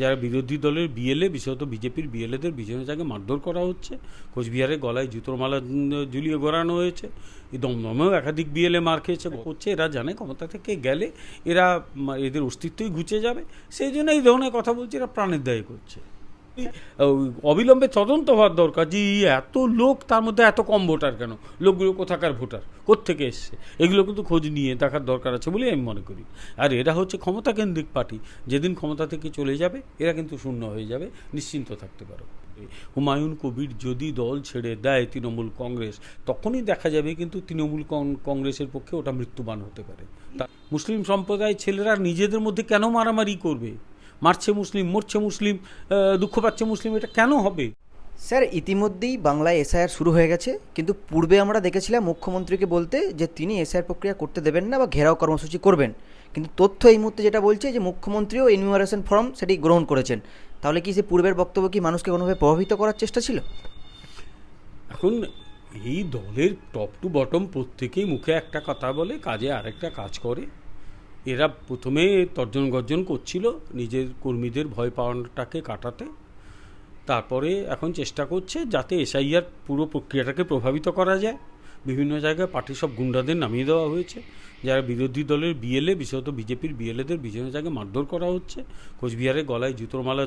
যারা বিরোধী দলের বিএলএ বিশেষত বিজেপির বিএলএদের বিজয় জায়গায় মারধর করা হচ্ছে। কোচবিহারে গলায় জুতোর মালা ঝুলিয়ে গড়ানো হয়েছে। এই দমদমেও একাধিক বিএলএ মার খেয়েছে। করছে এরা জানে ক্ষমতা থেকে গেলে এরা এদের অস্তিত্বই ঘুচে যাবে। সেই জন্য এই ধরনের কথা বলছে এরা প্রাণের দায়ী করছে। অবিলম্বে তদন্ত হওয়ার দরকার যে এত লোক, তার মধ্যে এত কম ভোটার কেন? লোকগুলো কোথাকার ভোটার? কোত্থেকে এসছে? এগুলো কিন্তু খোঁজ নিয়ে দেখার দরকার আছে বলেই আমি মনে করি। আর এরা হচ্ছে ক্ষমতাকেন্দ্রিক পার্টি। যেদিন ক্ষমতা থেকে চলে যাবে, এরা কিন্তু শূন্য হয়ে যাবে। নিশ্চিন্ত থাকতে পারো। হুমায়ুন কবির যদি দল ছেড়ে দেয় তৃণমূল কংগ্রেস, তখনই দেখা যাবে কিন্তু তৃণমূল কংগ্রেসের পক্ষে ওটা মৃত্যুবান হতে পারে। মুসলিম সম্প্রদায়ের ছেলেরা নিজেদের মধ্যে কেন মারামারি করবে? মারছে মুসলিম মরছে মুসলিম দুঃখ পাচ্ছে মুসলিম এটা কেন হবে? স্যার ইতিমধ্যেই বাংলায় এসআইআর শুরু হয়ে গেছে কিন্তু পূর্বে আমরা দেখেছিলাম মুখ্যমন্ত্রীকে বলতে যে তিনি এসআইআর প্রক্রিয়া করতে দেবেন না বা ঘেরাও কর্মসূচি করবেন। কিন্তু তথ্য এই মুহূর্তে যেটা বলছে যে মুখ্যমন্ত্রীও এনিউমারেশন ফর্ম সেটি গ্রহণ করেছেন। তাহলে কি সে পূর্বের বক্তব্য কি মানুষকে কোনোভাবে প্রভাবিত করার চেষ্টা ছিল? এখন এই দলের টপ টু বটম প্রত্যেকেই মুখে একটা কথা বলে কাজে আরেকটা কাজ করে। এরা প্রথমে তর্জন গর্জন করছিল নিজের কর্মীদের ভয় পাওয়াটাকে কাটাতে। তারপরে এখন চেষ্টা করছে যাতে এসআইআর পুরো প্রক্রিয়াটাকে প্রভাবিত করা যায়। বিভিন্ন জায়গায় পার্টির সব গুন্ডাদের নামিয়ে দেওয়া হয়েছে। যারা বিরোধী দলের বিএলএ বিশেষত বিজেপির বিএলএদের বিভিন্ন জায়গায় মারধর করা হচ্ছে। কোচবিহারে গলায় জুতোর মালা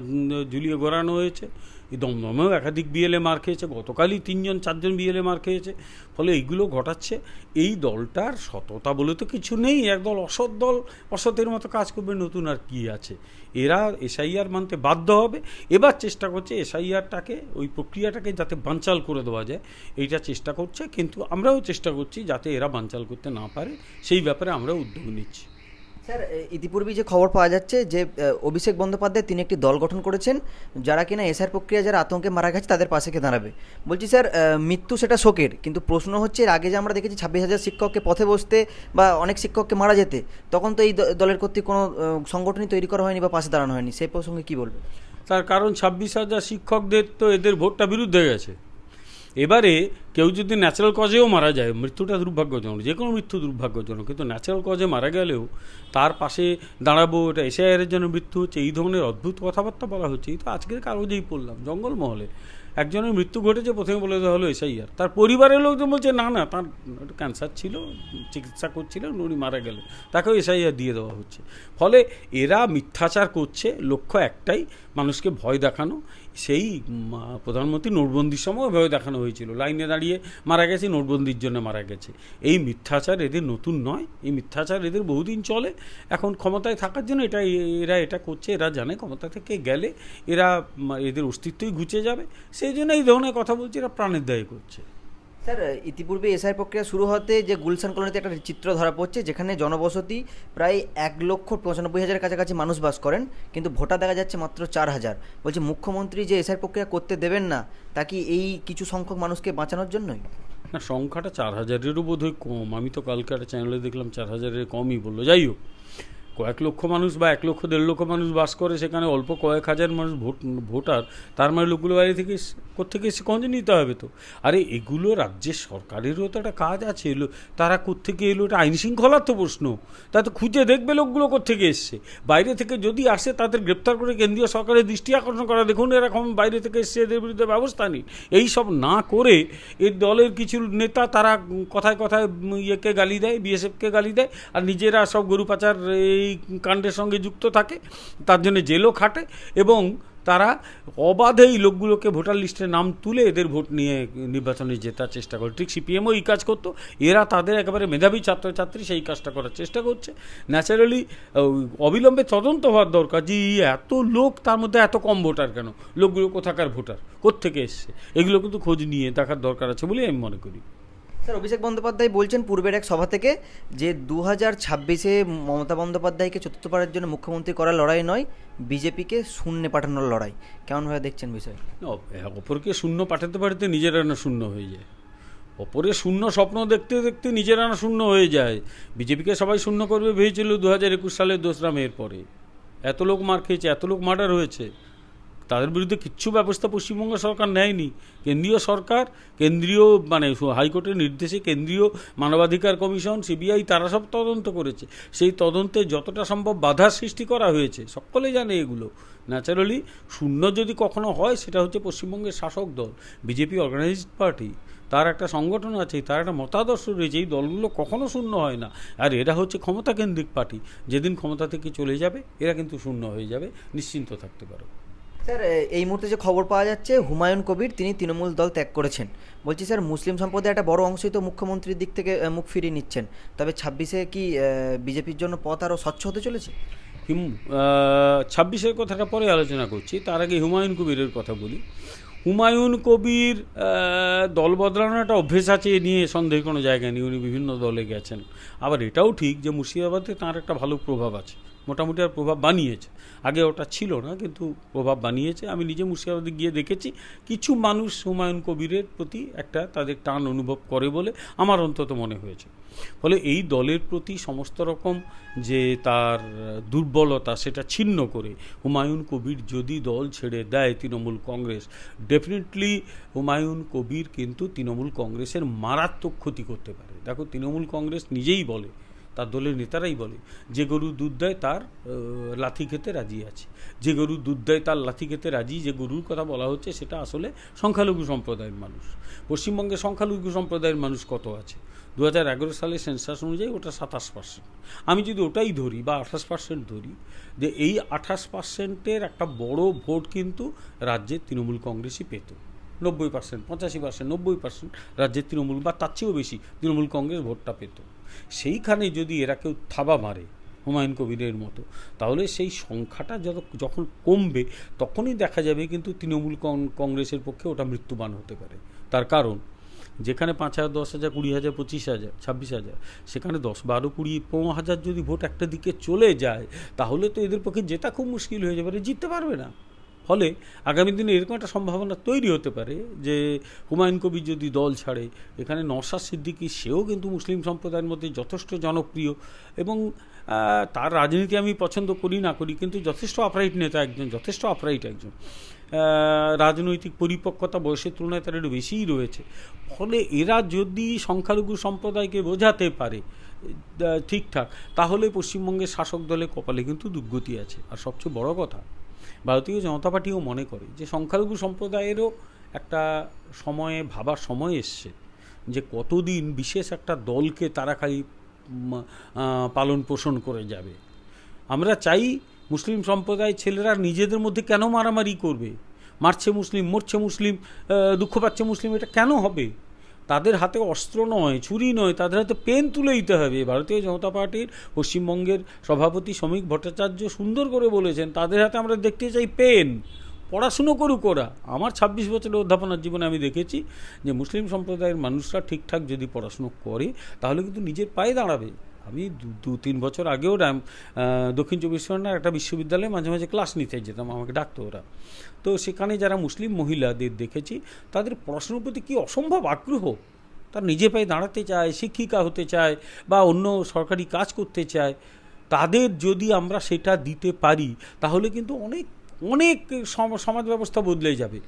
ঝুলিয়ে গড়ানো হয়েছে। এই দমদমেও একাধিক বিএলএ মার খেয়েছে। গতকালই তিনজন, চারজন বিএলএ মার খেয়েছে। ফলে এইগুলো ঘটাচ্ছে। এই দলটার সততা বলে তো কিছু নেই। একদল অসৎ দল, অসতের মতো কাজ করবে। নতুন আর কি আছে? এরা এসআইআর মানতে বাধ্য হবে। এবার চেষ্টা করছে এসআইআরটাকে, ওই প্রক্রিয়াটাকে যাতে বাঞ্চাল করে দেওয়া যায়। এইটা চেষ্টা করছে, কিন্তু আমরাও চেষ্টা করছি যাতে এরা বাঞ্চাল করতে না পারে। সেই ব্যাপারে আমরা উদ্যোগ নিচ্ছি। স্যার এ, ইতিপূর্বেই যে খবর পাওয়া যাচ্ছে যে অভিষেক বন্দ্যোপাধ্যায় তিনি একটি দল গঠন করেছেন যারা কিনা এসআর প্রক্রিয়া যারা আতঙ্কে মারা গেছে তাদের পাশে কে দাঁড়াবে। বলছি স্যার মৃত্যু সেটা শোকের কিন্তু প্রশ্ন হচ্ছে এর আগে যে আমরা দেখেছি ছাব্বিশ হাজার শিক্ষককে পথে বসতে বা অনেক শিক্ষককে মারা যেতে তখন তো এই দলের কর্তৃক কোনো সংগঠনই তৈরি করা হয়নি বা পাশে দাঁড়ানো হয়নি সেই প্রসঙ্গে কি বলবেন? তার কারণ ছাব্বিশ হাজার শিক্ষকদের তো এদের ভোটটা বিরুদ্ধে গেছে। এবারে কেউ যদি ন্যাচারাল কজেও মারা যায়, মৃত্যুটা দুর্ভাগ্যজনক, যে কোনো মৃত্যু দুর্ভাগ্যজনক, কিন্তু ন্যাচারাল কজে মারা গেলেও তার পাশে দাঁড়াবো, এটা এসআইআরের জন্য মৃত্যু হচ্ছে, এই ধরনের অদ্ভুত কথাবার্তা বলা হচ্ছে। এই তো আজকের কাগজেই পড়লাম, জঙ্গলমহলে একজনের মৃত্যু ঘটেছে, প্রথমে বলে দেওয়া হলো এসআইআর। তার পরিবারের লোকজন বলছে, না না, তার ক্যান্সার ছিল, চিকিৎসা করছিলেন, উনি মারা গেলেন। তাকেও এসআইআর দিয়ে দেওয়া হচ্ছে। ফলে এরা মিথ্যাচার করছে, লক্ষ্য একটাই, মানুষকে ভয় দেখানো। সেই প্রধানমন্ত্রী নোটবন্দির সময় ভয় দেখানো হয়েছিল। লাইনে দাঁড়িয়ে মারা গেছে, নোটবন্দির জন্য মারা গেছে। এই মিথ্যাচার এদের নতুন নয়। এই মিথ্যাচার এদের বহুদিন চলে। এখন ক্ষমতায় থাকার জন্য এটা, এরা এটা করছে, এরা জানে ক্ষমতা থেকে গেলে এরা এদের অস্তিত্বই ঘুচে যাবে। সেই জন্য এই ধরনের কথা বলছে, এরা প্রাণের দায়ী করছে। স্যার, ইতিপূর্বে এসআই প্রক্রিয়া শুরু হতে যে গুলশান কলোনিতে একটা চিত্র ধরা পড়ছে, যেখানে জনবসতি প্রায় এক লক্ষ পঁচানব্বই হাজারের কাছাকাছি মানুষ বাস করেন, কিন্তু ভোটার দেখা যাচ্ছে মাত্র চার হাজার। বলছে, মুখ্যমন্ত্রী যে এসআই প্রক্রিয়া করতে দেবেন না, তা কি এই কিছু সংখ্যক মানুষকে বাঁচানোর জন্যই? না, সংখ্যাটা চার হাজারেরও বোধ হয় কম। আমি তো কালকে একটা চ্যানেলে দেখলাম, চার হাজারের কমই বলল। যাই হোক, কয়েক লক্ষ মানুষ বা এক লক্ষ দেড় লক্ষ মানুষ বাস করে, সেখানে অল্প কয়েক হাজার মানুষ ভোট, ভোটার, তার মানে লোকগুলো বাইরে থেকে কোত্থেকে এসে কঞ্জে নিতে হবে তো? আরে, এগুলো রাজ্যের সরকারেরও তো একটা কাজ আছে। এলো, তারা কোত্থেকে এলো? এটা আইন শৃঙ্খলার তো প্রশ্ন। তা তো খুঁজে দেখবে লোকগুলো কোত্থেকে এসছে। বাইরে থেকে যদি আসে, তাদের গ্রেপ্তার করে কেন্দ্রীয় সরকারের দৃষ্টি আকর্ষণ করা। দেখুন এরকম বাইরে থেকে এসছে, এদের বিরুদ্ধে ব্যবস্থা নেই। এই সব না করে এর দলের কিছু নেতা, তারা কথায় কথায় ইয়েকে গালি দেয়, বিএসএফকে গালি দেয়, আর নিজেরা সব গরু পাচার, এই কাণ্ডের সঙ্গে যুক্ত থাকে। তার জন্য জেলও খাটে এবং তারা অবাধে এই লোকগুলোকে ভোটার লিস্টে নাম তুলে এদের ভোট নিয়ে নির্বাচনে জেতার চেষ্টা করে। ঠিক সিপিএমও এই কাজ করতো। এরা তাদের একেবারে মেধাবী ছাত্রছাত্রী সেই কাজটা করার চেষ্টা করছে। ন্যাচারালি অবিলম্বে তদন্ত হওয়ার দরকার যে এত লোক তার মধ্যে এত কম ভোটার কেন? লোকগুলো কোথাকার ভোটার? কোত্থেকে এসছে? এগুলো কিন্তু খোঁজ নিয়ে দেখার দরকার আছে বলেই আমি মনে করি। স্যার, অভিষেক বন্দ্যোপাধ্যায় বলছেন পূর্বের এক সভা থেকে যে দু হাজার ছাব্বিশে মমতা বন্দ্যোপাধ্যায়কে চতুর্থবারের জন্য মুখ্যমন্ত্রী করার লড়াই নয়, বিজেপিকে শূন্যে পাঠানোর লড়াই। কেমনভাবে দেখছেন বিষয়? অপরকে শূন্য পাঠাতে পাঠাতে নিজেরা না শূন্য হয়ে যায়। অপরের শূন্য স্বপ্ন দেখতে দেখতে নিজেরা না শূন্য হয়ে যায়। বিজেপিকে সবাই শূন্য করবে ভেবেছিল দু হাজার একুশ সালের দোসরা মেয়ের পরে। এত লোক মার খেয়েছে, এত লোক মার্ডার হয়েছে। তাদের বিরুদ্ধে কিচ্ছু ব্যবস্থা পশ্চিমবঙ্গ সরকার নেয়নি। কেন্দ্রীয় সরকার, কেন্দ্রীয় মানে হাইকোর্টের নির্দেশে কেন্দ্রীয় মানবাধিকার কমিশন, সিবিআই, তারা সব তদন্ত করেছে। সেই তদন্তে যতটা সম্ভব বাধার সৃষ্টি করা হয়েছে, সকলে জানে এগুলো। ন্যাচারালি, শূন্য যদি কখনো হয়, সেটা হচ্ছে পশ্চিমবঙ্গের শাসক দল, বিজেপি অর্গানাইজড পার্টি। তার একটা সংগঠন আছে, তার একটা মতাদর্শ রয়েছে, এই দলগুলো কখনো শূন্য হয় না। আর এরা হচ্ছে ক্ষমতা কেন্দ্রিক পার্টি। যেদিন ক্ষমতা থেকে চলে যাবে, এরা কিন্তু শূন্য হয়ে যাবে। নিশ্চিন্ত থাকতে পারো। স্যার, এই মুহূর্তে যে খবর পাওয়া যাচ্ছে, হুমায়ুন কবির তিনি তৃণমূল দল ত্যাগ করেছেন। বলছি স্যার, মুসলিম সম্প্রদায়ের একটা বড় অংশই তো মুখ্যমন্ত্রীর দিক থেকে মুখ ফিরিয়ে নিচ্ছেন। তবে ছাব্বিশে কি বিজেপির জন্য পথ আরও স্বচ্ছ হতে চলেছে? ছাব্বিশের কথাটা পরে আলোচনা করছি। তার আগে হুমায়ুন কবিরের কথা বলি। হুমায়ুন কবির দল বদলানোর একটা অভ্যেস আছে এ নিয়ে সন্দেহ কোনো জায়গা নেই। উনি বিভিন্ন দলে গেছেন। আবার এটাও ঠিক যে মুর্শিদাবাদে তার একটা ভালো প্রভাব আছে। মোটামুটি আর প্রভাব বানিয়েছে। আগে ওটা ছিল না, কিন্তু প্রভাব বানিয়েছে। আমি নিজে মুর্শিদাবাদে গিয়ে দেখেছি, কিছু মানুষ হুমায়ুন কবিরের প্রতি একটা তাদের টান অনুভব করে বলে আমার অন্তত মনে হয়েছে। ফলে এই দলের প্রতি সমস্ত রকম যে তার দুর্বলতা, সেটা ছিন্ন করে হুমায়ুন কবির যদি দল ছেড়ে দেয় তৃণমূল কংগ্রেস ডেফিনেটলি হুমায়ুন কবির কিন্তু তৃণমূল কংগ্রেসের মারাত্মক ক্ষতি করতে পারে। দেখো, তৃণমূল কংগ্রেস নিজেই বলে তার দলের নেতারাই বলে, যে গরু দুধ দেয় তার লাথি খেতে রাজি আছে। যে গরু দুধ দেয় তার লাথি খেতে রাজি, যে গরুর কথা বলা হচ্ছে সেটা আসলে সংখ্যালঘু সম্প্রদায়ের মানুষ। পশ্চিমবঙ্গে সংখ্যালঘু সম্প্রদায়ের মানুষ কত আছে? দু হাজার এগারো সালের সেন্সাস অনুযায়ী ওটা সাতাশ পার্সেন্ট আমি যদি ওটাই ধরি বা আঠাশ পার্সেন্ট ধরি, যে এই আঠাশ পার্সেন্টের একটা বড় ভোট কিন্তু রাজ্যের তৃণমূল কংগ্রেসই পেত। নব্বই পার্সেন্ট পঁচাশি পার্সেন্ট নব্বই পার্সেন্ট রাজ্যের তৃণমূল বা তার চেয়েও বেশি তৃণমূল কংগ্রেস ভোটটা পেত। সেইখানে যদি এরা কেউ থাবা মারে হুমায়ুন কবিরের মতো, তাহলে সেই সংখ্যাটা যত যখন কমবে, তখনই দেখা যাবে কিন্তু তৃণমূল কংগ্রেসের পক্ষে ওটা মৃত্যুবান হতে পারে। তার কারণ, যেখানে পাঁচ হাজার, দশ হাজার, কুড়ি হাজার, পঁচিশ হাজার, ছাব্বিশ হাজার, সেখানে দশ, বারো, কুড়ি, পনেরো হাজার যদি ভোট একটা দিকে চলে যায়, তাহলে তো এদের পক্ষে জেতা খুব মুশকিল হয়ে যাবে জিততে পারবে না। ফলে আগামী দিনে এরকম একটা সম্ভাবনা তৈরি হতে পারে যে হুমায়ুন কবির যদি দল ছাড়ে, এখানে নওশাদ সিদ্দিকী, সেও কিন্তু মুসলিম সম্প্রদায়ের মধ্যে যথেষ্ট জনপ্রিয় এবং তার রাজনীতি আমি পছন্দ করি না করি, কিন্তু যথেষ্ট আপরাইট নেতা একজন, যথেষ্ট আপরাইট একজন। রাজনৈতিক পরিপক্কতা বয়সের তুলনায় তার একটু বেশিই রয়েছে। ফলে এরা যদি সংখ্যালঘু সম্প্রদায়কে বোঝাতে পারে ঠিকঠাক, তাহলে পশ্চিমবঙ্গের শাসক দলের কপালে কিন্তু দুর্গতি আছে। আর সবচেয়ে বড় কথা ভারতীয় জনতা পার্টিও মনে করে যে সংখ্যালঘু সম্প্রদায়েরও একটা সময়ে ভাবার সময় এসছে যে কতদিন বিশেষ একটা দলকে তারা খালি পালন পোষণ করে যাবে। আমরা চাই মুসলিম সম্প্রদায় ছেলেরা নিজেদের মধ্যে কেন মারামারি করবে? মারছে মুসলিম, মরছে মুসলিম দুঃখ পাচ্ছে মুসলিম, এটা কেন হবে? তাদের হাতে অস্ত্র নয়, ছুরি নয়, তাদের হাতে পেন তুলে দিতে হবে। ভারতীয় জনতা পার্টির পশ্চিমবঙ্গের সভাপতি শ্রমিক ভট্টাচার্য সুন্দর করে বলেছেন, তাদের হাতে আমরা দেখতে চাই পেন। পড়াশুনো করুক ওরা। আমার ছাব্বিশ বছরের অধ্যাপনার জীবনে আমি দেখেছি যে, মুসলিম সম্প্রদায়ের মানুষরা ঠিকঠাক যদি পড়াশুনো করে, তাহলে কিন্তু নিজের পায়ে দাঁড়াবে। আমি দু তিন বছর আগেও দক্ষিণ চব্বিশ পরগনার একটা বিশ্ববিদ্যালয়ে মাঝে মাঝে ক্লাস নিতে যেতাম, আমাকে ডাকতো ওরা। তো সেখানে যারা মুসলিম মহিলাদের দেখেছি, তাদের পড়াশুনোর প্রতি কী অসম্ভব আগ্রহ? তার নিজে পায়ে দাঁড়াতে চায়, শিক্ষিকা হতে চায় বা অন্য সরকারি কাজ করতে চায়। তাদের যদি আমরা সেটা দিতে পারি, তাহলে কিন্তু অনেক অনেক সম- সমাজ ব্যবস্থা বদলে যাবে।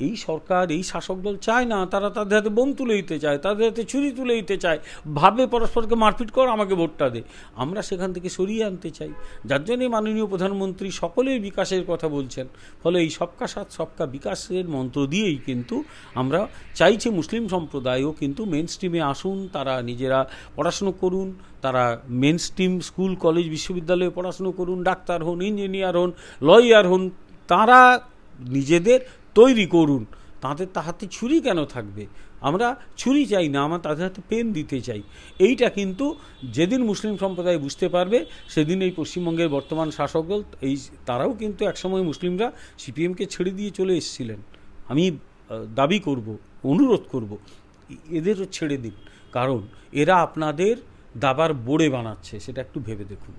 এই সরকার, এই শাসক দল চায় না, তারা তাদের হাতে বোম তুলে দিতে চায়, তাদের হাতে ছুরি তুলে দিতে চায়। ভাবে পরস্পরকে মারপিট কর, আমাকে ভোটটা দে। আমরা সেখান থেকে সরিয়ে আনতে চাই। যার জন্যে মাননীয় প্রধানমন্ত্রী সকলেই বিকাশের কথা বলছেন। ফলে এই সবকা সাথ, সবকা বিকাশের মন্ত্র দিয়েই কিন্তু আমরা চাইছি মুসলিম সম্প্রদায়ও কিন্তু মেন স্ট্রিমে আসুন, তারা নিজেরা পড়াশুনো করুন, তারা মেন স্ট্রিম স্কুল কলেজ বিশ্ববিদ্যালয়ে পড়াশুনো করুন, ডাক্তার হন ইঞ্জিনিয়ার হন লয়ার হন, তারা নিজেদের তৈরি করুন। তাদের তাহাতে ছুরি কেন থাকবে? আমরা ছুরি চাই না, আমরা তাদের হাতে পেন দিতে চাই। এইটা কিন্তু যেদিন মুসলিম সম্প্রদায় বুঝতে পারবে, সেদিন এই পশ্চিমবঙ্গের বর্তমান শাসক দল এই তারাও কিন্তু একসময় মুসলিমরা সিপিএমকে ছেড়ে দিয়ে চলে এসেছিলেন। আমি দাবি করব, অনুরোধ করব, এদেরও ছেড়ে দিন। কারণ এরা আপনাদের দাবার বোড়ে বানাচ্ছে, সেটা একটু ভেবে দেখুন।